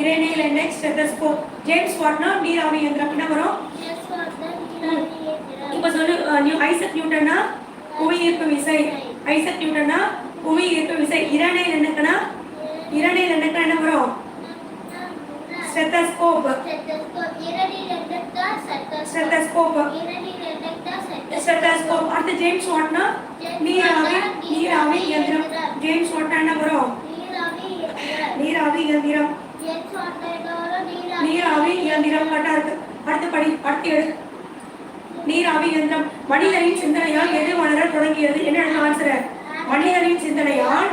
இறைநீல next stethoscope James வாட்னா நீராவி இயந்திரம். என்ன வரும்? இப்போ சொல்லு நியூ ஐசக் நியூட்டனா? புவி ஈர்ப்பு விசை. ஐசக் நியூட்டனா? புவி ஈர்ப்பு விசை. இரணையில் என்னக்கனா இரணையில் என்னக்கனா என்ன வரும்? ஸ்டெத்தஸ்கோப் ஸ்டெத்தஸ்கோப் ஸ்டெத்தஸ்கோப் அடுத்து ஜேம்ஸ் வாட்னா நீராவி நீராவி இயந்திரம். ஜேம்ஸ் வாட்னா என்ன வரும்? நீராவி இயந்திரம். நீராவி இயந்திரம் இருக்கு அடுத்து படி அடுத்து எடு நீராவி இயந்திரம். மனிதனின் சிந்தனையால் எது வளர தொடங்கியது? என்ன ஆன்சர்? மனிதனின் சிந்தனையால்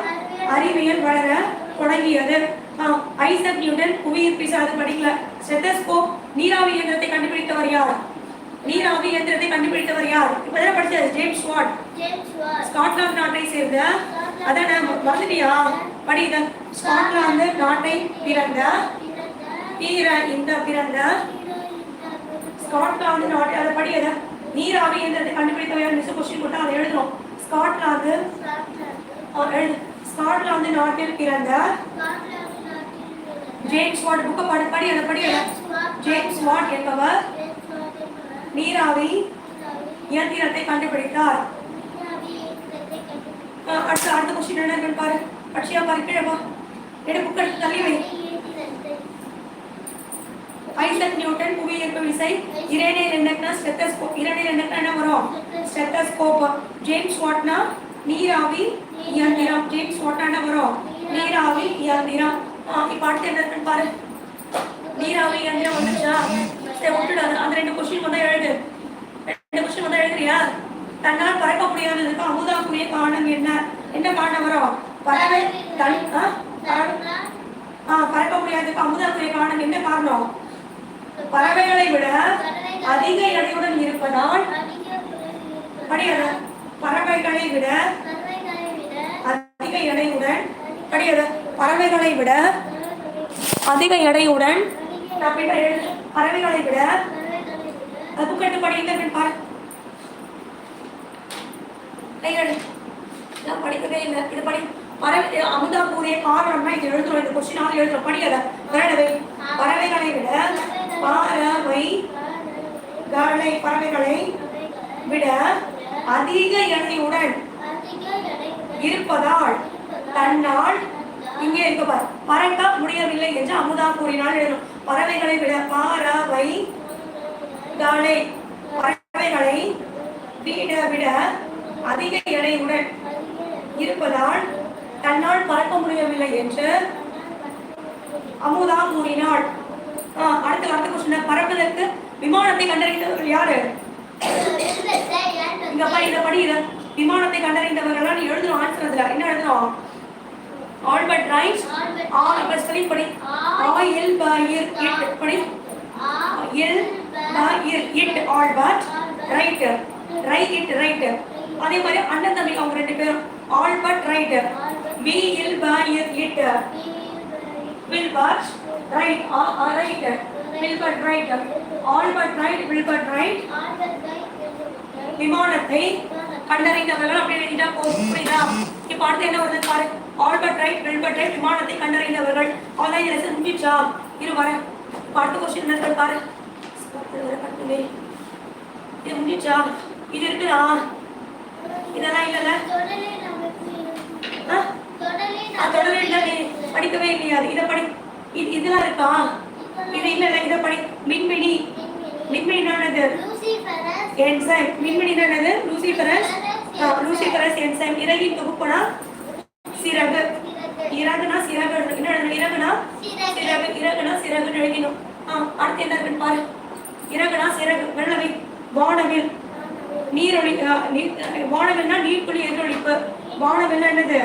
அறிவியல் வளர தொடங்கியது. ஐசக் நியூட்டன் புவியீர்ப்பு அது படிக்கல. ஸ்டெத்தஸ்கோப் நீராவி இயந்திரத்தை கண்டுபிடித்தவர் யார்? நீராவி இயந்திரத்தை கண்டுபிடித்தவர் யார்? இப்பதான் படிச்சது ஜேம்ஸ் வாட். ஸ்காட்லாந்து நாட்டை சேர்ந்த அதான் நான் மறந்துட்டியா? படி ஸ்காட்லாந்து நாட்டை பிறந்த தீர இந்த பிறந்த ஸ்காட்லாந்து நாட்டை அதை படி அதை நீராவி என்றதை கண்டுபிடித்தவர் மிஸ் கொஸ்டின் போட்டு அதை எழுதுறோம். ஸ்காட்லாந்து எழுது. ஸ்காட்லாந்து நாட்டில் பிறந்த ஜேம்ஸ் வாட் புக்க படி படி அதை படி அதை ஜேம்ஸ் வாட் என்பவர் நீராவி இயந்திரத்தை கண்டுபிடித்தார். அடுத்த அடுத்த கொஸ்டின் என்ன இருக்குன்னு பாரு. அட்சியா பாரு கீழே வா. எடு புக் எடுத்து தள்ளி வை. ஐசக் நியூட்டன் புவியீர்ப்பு விசை இரணை ரெண்டக்னா ஸ்டெத்தஸ்கோப் இரணை ரெண்டக்னா என்ன வரும்? ஸ்டெத்தஸ்கோப் ஜேம்ஸ் வாட்னா நீராவி இயந்திரம். ஜேம்ஸ் வாட்னா என்ன வரும்? நீராவி இயந்திரம். இப்போ அடுத்து என்ன இருக்குன்னு பாரு. நீராவி இயந்திரம் வந்துச்சா சரி விட்டுடு அந்த ரெண்டு கொஸ்டின் மட்டும் எழுது. ரெண்டு கொஸ்டின் வந்தால் எழுதுறியா? தன்னால் பறக்க முடியாததுக்கு அமுதாக்குரிய காரணம் என்ன? என்ன காரணம் வரும்? பறவை தன் ஆ? ஆ பறக்க முடியாததுக்கு அமுதாக்குரிய காரணம் என்ன காரணம்? பறவைகளை விட அதிக எடையுடன் இருப்பதால் படியது பறவைகளை விட அதிக எடையுடன் படியது பறவைகளை விட அதிக எடையுடன் பறவைகளை விட அது புக் எடுத்து பாரு கையெழு நான் படிக்கவே இல்லை. இது படி பறவை அமுதா கூறிய காரணம்னா இது எழுதுறோம். இந்த கொஸ்டின் எழுதுறோம் படிக்கல விரடவை. பறவைகளை விட பறவை களை பறவைகளை விட அதிக எடையுடன் இருப்பதால் தன்னால் இங்கே இருக்க பறக்க முடியவில்லை என்று அமுதா கூறினால் எழுதும் பறவைகளை விட பறவை களை பறவைகளை விட விட அதிக எடையுடன் இருப்பதால் தன்னால் பறக்க முடியவில்லை என்று அமுதா கூறினாள். அடுத்த அடுத்த கொஸ்டின் பறப்பதற்கு விமானத்தை கண்டறிந்தவர்கள் யாரு? இங்க படி இத படி இத. விமானத்தை கண்டறிந்தவர்கள் நீ எழுதணும் ஆன்சர் அதுல. என்ன எழுதணும்? ஆல்பர்ட் ரைட் ஆ இப்ப ஸ்பெல்லிங் படி. ஆயில் பயிர் இட் படி. எல் பயிர் it Albert Wright right it right அதே மாதிரி அண்ணன் தம்பி அவங்க ரெண்டு பேரும். ஆல்பர்ட் ரைட் வி இல் பாய் it. Wilbert Wright. Wright Wilbert Wright Albert Wright Wilbert Wright. விமானத்தை கண்டறிந்தவர்கள் அப்படி எழுதிட்டா போதும். புரியுதா? இப்ப அடுத்து என்ன வருது பாரு. ஆல்பர்ட் ரைட் வில்பர்ட் ரைட் விமானத்தை கண்டறிந்தவர்கள். அவ்வளவுதான் இந்த லெசன் முடிச்சா இரு வரேன் பாட்டு அடுத்த கொஸ்டின் என்ன பாரு. இது முடிச்சா இது இருக்குதா? இதெல்லாம் இல்லைல்ல? அதோட இல்ல படிக்கவே இல்லையா? இதை படி இது இதெல்லாம் இருக்கா? இது இல்ல இதை படி. மின்மினி. மின்மினியானது என்சைம். மின்மினியானது லூசிஃபரஸ். ஆ, லூசிஃபரஸ் என்சைம். இறகின் தொகுப்புனா சிறகு. இறகுனா சிறகு. என்ன? இறகுனா சிறகு. இறகுனா சிறகுன்னு எழுதினோம். அடுத்து என்ன இருக்குன்னு பாரு. இறகுனா சிறகு. வெள்ளவை. வானவில். நீரொளி நீர் வானவில்னா நீர்த்துளி எதிரொலிப்பு வானவில்னா என்னது?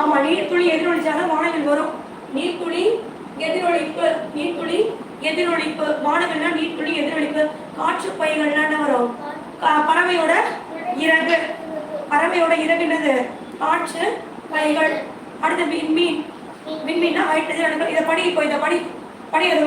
ஆமா நீர்த்துளி எதிரொலிச்சாதான் வானவில் வரும். நீர்த்துளி எதிரொலிப்பு நீர்த்துளி எதிரொலிப்பு வானவில்னா நீர்த்துளி எதிரொலிப்பு காற்று பைகள்னா என்ன வரும்? பறவையோட இறகு. பறவையோட இறகு என்னது? காற்று பைகள். அடுத்து விண்மீன் விண்மீன்னா ஹைட்ரஜன் இதை படி இப்போ இதை படி படி அது